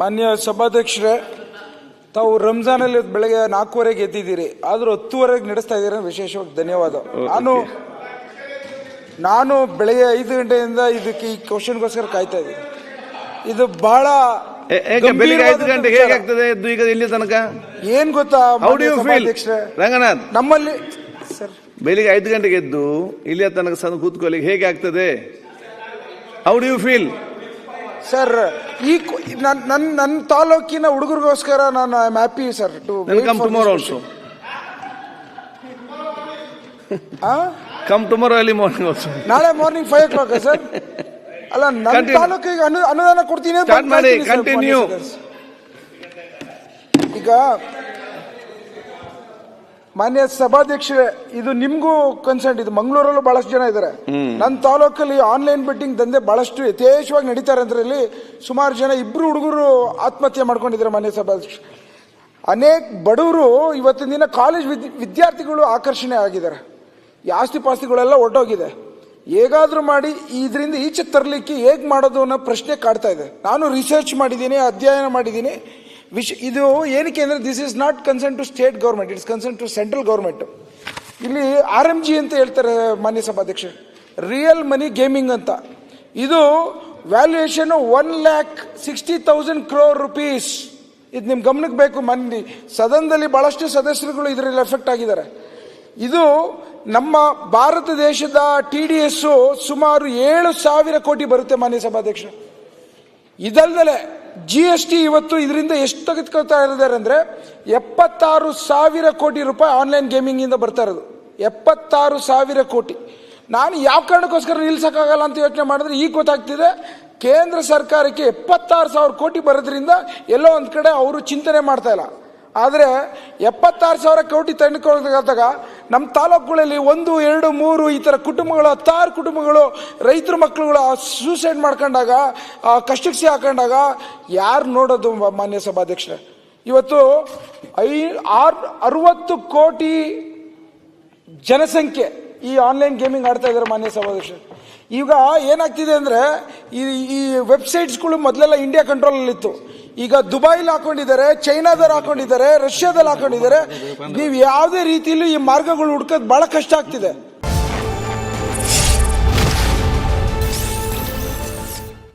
ಮಾನ್ಯ ಸಭಾಧ್ಯಕ್ಷರೇ ತಾವು ರಂಜಾನ್ ಅಲ್ಲಿ ಬೆಳಗ್ಗೆ ನಾಲ್ಕೂವರೆಗೆ ಎದ್ದಿದ್ದೀರಿ. ಆದ್ರೂ ಹತ್ತುವರೆಗೆ ನಡೆಸ್ತಾ ಇದ್ದೀರ ವಿಶೇಷವಾಗಿ ಧನ್ಯವಾದ. ನಾನು ನಾನು ಬೆಳಗ್ಗೆ ಐದು ಗಂಟೆಯಿಂದ ಇದಕ್ಕೆ ಈ ಕ್ವಶನ್ಗೋಸ್ಕರ ಕಾಯ್ತಾ ಇದ್ದೀನಿ. ಇದು ಬಹಳ ಬೆಳಿಗ್ಗೆ ಐದು ಗಂಟೆಗೆ ವಿಚಾರ. ಹೇಗೆ ಆಗ್ತದೆ? ಎದ್ದು ಈಗ ಇಲ್ಲಿ ತನಕ? ಏನ್ ಗೊತ್ತಾ ರಂಗನಾಥ್? ನಮ್ಮಲ್ಲಿ ಸರ್. ಬೆಳಿಗ್ಗೆ ಐದು ಗಂಟೆಗೆ ಎದ್ದು ಇಲ್ಲಿಯ ತನಕ ಸಣ್ಣ ಕೂತ್ಕೊಳ್ಳಿ ಹೇಗೆ ಆಗ್ತದೆ? How do you feel sir ಈ ನನ್ನ ನನ್ನ ತಾಲೂಕಿನ ಹುಡುಗರಿಗೋಸ್ಕರ ನಾನು I am happy sir to come tomorrow also come tomorrow ಅಲ್ಲಿ ಮಾರ್ನಿಂಗ್ ಆಲ್ಸೋ ನಾಳೆ morning five o'clock sir ಅಲ್ಲ ನನ್ನ ತಾಲೂಕಿಗೆ ಅನು ಅನುದಾನ ಕೊಡ್ತೀನಿ ಕಂಟಿನ್ಯೂ. ಈಗ ಮಾನ್ಯ ಸಭಾಧ್ಯಕ್ಷರೇ ಇದು ನಿಮ್ಗೂ ಕನ್ಸರ್ನ್ ಇದು ಮಂಗಳೂರಲ್ಲೂ ಬಹಳಷ್ಟು ಜನ ಇದ್ದಾರೆ. ನನ್ನ ತಾಲೂಕಲ್ಲಿ ಆನ್ಲೈನ್ ಬೆಟ್ಟಿಂಗ್ ದಂಧೆ ಬಹಳಷ್ಟು ಯಥೇಚ್ಛವಾಗಿ ನಡೀತಾರೆ ಅದರಲ್ಲಿ ಸುಮಾರು ಜನ ಇಬ್ರು ಹುಡುಗರು ಆತ್ಮಹತ್ಯೆ ಮಾಡ್ಕೊಂಡಿದ್ದಾರೆ ಮಾನ್ಯ ಸಭಾಧ್ಯಕ್ಷ. ಅನೇಕ ಬಡವರು ಇವತ್ತಿನ ದಿನ ಕಾಲೇಜ್ ವಿದ್- ವಿದ್ಯಾರ್ಥಿಗಳು ಆಕರ್ಷಣೆ ಆಗಿದ್ದಾರೆ. ಈ ಆಸ್ತಿ ಪಾಸ್ತಿಗಳೆಲ್ಲ ಒಟ್ಟೋಗಿದೆ. ಹೇಗಾದ್ರೂ ಮಾಡಿ ಇದರಿಂದ ಈಚೆ ತರಲಿಕ್ಕೆ ಹೇಗೆ ಮಾಡೋದು ಅನ್ನೋ ಪ್ರಶ್ನೆ ಕಾಡ್ತಾ ಇದೆ. ನಾನು ರಿಸರ್ಚ್ ಮಾಡಿದ್ದೀನಿ ಅಧ್ಯಯನ ಮಾಡಿದ್ದೀನಿ. ವಿಶ್ ಇದು ಏನಕ್ಕೆ ಅಂದರೆ this is not concern to state government it's concern to central government ಇಲ್ಲಿ ಆರ್ ಎಂ ಜಿ ಅಂತ ಹೇಳ್ತಾರೆ ಮಾನ್ಯ ಸಭಾಧ್ಯಕ್ಷ. ರಿಯಲ್ ಮನಿ ಗೇಮಿಂಗ್ ಅಂತ. ಇದು valuation one lakh sixty thousand crore rupees ಇದು ನಿಮ್ಮ ಗಮನಕ್ಕೆ ಬೇಕು ಮನ್ನಿ ಸದನದಲ್ಲಿ ಬಹಳಷ್ಟು ಸದಸ್ಯರುಗಳು ಇದರಲ್ಲಿ ಎಫೆಕ್ಟ್ ಆಗಿದ್ದಾರೆ. ಇದು ನಮ್ಮ ಭಾರತ ದೇಶದ ಟಿ ಡಿ ಎಸ್ಸು ಸುಮಾರು ಏಳು ಸಾವಿರ ಕೋಟಿ ಬರುತ್ತೆ ಮಾನ್ಯ ಸಭಾಧ್ಯಕ್ಷ. ಇದಲ್ದಲೆ ಜಿ ಎಸ್ ಟಿ ಇವತ್ತು ಇದರಿಂದ ಎಷ್ಟು ತೆಗೆದುಕೊಳ್ತಾ ಇದ್ದಾರೆ ಅಂದರೆ ಎಪ್ಪತ್ತಾರು ಸಾವಿರ ಕೋಟಿ ರೂಪಾಯಿ ಆನ್ಲೈನ್ ಗೇಮಿಂಗಿಂದ ಬರ್ತಾ ಇರೋದು. ಎಪ್ಪತ್ತಾರು ಸಾವಿರ ಕೋಟಿ. ನಾನು ಯಾವ ಕಾರಣಕ್ಕೋಸ್ಕರ ನಿಲ್ಸೋಕ್ಕಾಗಲ್ಲ ಅಂತ ಯೋಚನೆ ಮಾಡಿದ್ರೆ ಈಗ ಗೊತ್ತಾಗ್ತಿದೆ, ಕೇಂದ್ರ ಸರ್ಕಾರಕ್ಕೆ ಎಪ್ಪತ್ತಾರು ಸಾವಿರ ಕೋಟಿ ಬರೋದ್ರಿಂದ ಎಲ್ಲೋ ಒಂದು ಕಡೆ ಅವರು ಚಿಂತನೆ ಮಾಡ್ತಾ ಇಲ್ಲ. ಆದರೆ ಎಪ್ಪತ್ತಾರು ಸಾವಿರ ಕೋಟಿ ತಂದುಕೊಳ್ಳದಾಗ ನಮ್ಮ ತಾಲೂಕುಗಳಲ್ಲಿ ಒಂದು, ಎರಡು, ಮೂರು ಈ ಥರ ಕುಟುಂಬಗಳು, ಹತ್ತಾರು ಕುಟುಂಬಗಳು, ರೈತರ, ಮಕ್ಕಳುಗಳು ಸೂಸೈಡ್ ಮಾಡ್ಕೊಂಡಾಗ ಕಷ್ಟಕ್ಕೆ ಸಿಹಾಕೊಂಡಾಗ ಯಾರು ನೋಡೋದು ಮಾನ್ಯ ಸಭಾಧ್ಯಕ್ಷರೇ? ಇವತ್ತು ಐ, ಆರ್, ಅರವತ್ತು ಕೋಟಿ ಜನಸಂಖ್ಯೆ ಈ ಆನ್ಲೈನ್ ಗೇಮಿಂಗ್ ಆಡ್ತಾ ಇದ್ದಾರೆ ಮಾನ್ಯ ಸಭಾಧ್ಯಕ್ಷರು. ಈಗ ಏನಾಗ್ತಿದೆ ಅಂದರೆ ಈ ಈ ವೆಬ್ಸೈಟ್ಸ್ಗಳು ಮೊದಲೆಲ್ಲ ಇಂಡಿಯಾ ಕಂಟ್ರೋಲಲ್ಲಿತ್ತು ಈಗ ದುಬೈಲಿ ಹಾಕೊಂಡಿದ್ದಾರೆ ಚೈನಾದಲ್ಲಿ ಹಾಕೊಂಡಿದ್ದಾರೆ ರಷ್ಯಾದಲ್ಲಿ ಹಾಕೊಂಡಿದ್ದಾರೆ. ನೀವು ಯಾವುದೇ ರೀತಿಯಲ್ಲಿ ಈ ಮಾರ್ಗಗಳು ಹುಡ್ಕೋದು ಬಹಳ ಕಷ್ಟ ಆಗ್ತಿದೆ.